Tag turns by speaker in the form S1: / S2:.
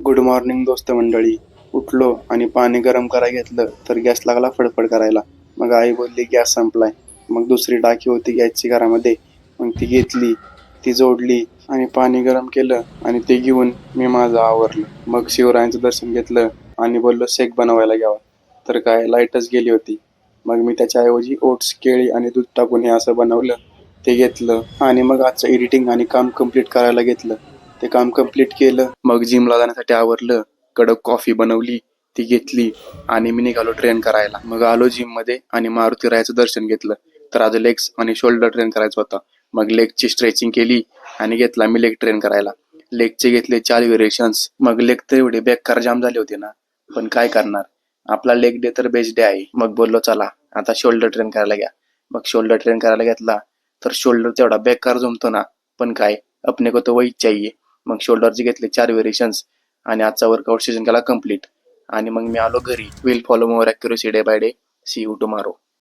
S1: Good morning दोस्त मंडळी. उठलो आणि पाणी गरम करायला घेतलं तर गॅस लागला फडफड करायला. मग आई बोलली गॅस संपलाय. मग दुसरी टाकी होती गॅसची घरामध्ये. मग ती घेतली ती जोडली आणि पाणी गरम केलं आणि ते घेऊन मी माझं आवरलं. मग शिवरायांचं दर्शन घेतलं आणि बोललो शेक बनवायला घ्यावा. तर काय लाईटच गेली होती. मग मी त्याच्याऐवजी ओट्स केळी आणि दूध टाकून हे असं बनवलं ते घेतलं आणि मग आजचं एडिटिंग आणि काम कंप्लीट करायला घेतलं. ते काम कंप्लीट केलं. मग जिमला जाण्यासाठी आवरलं. कडक कॉफी बनवली ती घेतली आणि मी निघालो ट्रेन करायला. मग आलो जिममध्ये आणि मारुती रायाचं दर्शन घेतलं. तर आज लेग्स आणि शोल्डर ट्रेन करायचं होतं. मग लेगची स्ट्रेचिंग केली आणि घेतला मी लेग ट्रेन करायला. लेगचे घेतले चार व्हेरिएशन्स मग लेग तर एवढे बेकार जाम झाले होते ना. पण काय करणार? आपला लेग डे तर बेस्ट डे आहे. मग बोललो चला आता शोल्डर ट्रेन करायला घ्या. मग शोल्डर ट्रेन करायला घेतला. तर शोल्डर तेवढा बेकार जमतो ना. पण काय? अपने को तो वही चाहिए. मग शोल्डरचे घेतले चार व्हेरिएशन्स आणि आजचा वर्कआउट सेशन केला कंप्लीट आणि मग मी आलो घरी. Will follow more accuracy day by day see you tomorrow